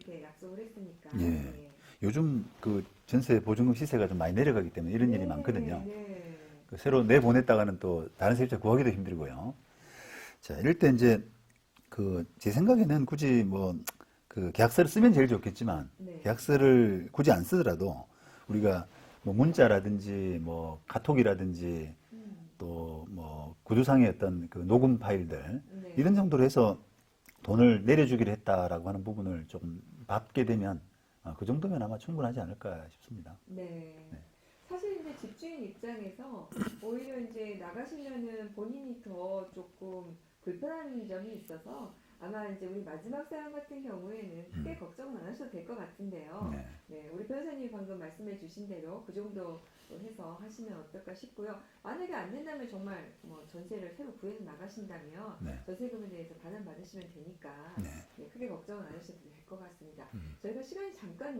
이렇게 약속을 했으니까. 예. 네. 요즘 그 전세 보증금 시세가 좀 많이 내려가기 때문에 이런 일이 네, 많거든요. 네. 그 새로 내보냈다가는 또 다른 세입자 구하기도 힘들고요. 자, 이럴 때 이제 그 제 생각에는 굳이 뭐 그 계약서를 쓰면 제일 좋겠지만 네. 계약서를 굳이 안 쓰더라도 우리가 뭐 문자라든지 뭐 카톡이라든지 음, 또뭐 구두상의 어떤 그 녹음 파일들 네. 이런 정도로 해서 돈을 내려주기로 했다라고 하는 부분을 조금 받게 되면 아, 그 정도면 아마 충분하지 않을까 싶습니다. 네. 네. 사실 이제 집주인 입장에서 오히려 이제 나가시면은 본인이 더 조금 불편한 점이 있어서 아마 이제 우리 마지막 사연 같은 경우에는 크게 걱정은 안 하셔도 될 것 같은데요. 네. 네, 우리 변호사님이 방금 말씀해 주신 대로 그 정도 해서 하시면 어떨까 싶고요. 만약에 안 된다면 정말 뭐 전세를 새로 구해서 나가신다면 네. 전세금에 대해서 반환 받으시면 되니까 네. 네, 크게 걱정은 안 하셔도 될 것 같습니다. 음. 저희가 시간이 잠깐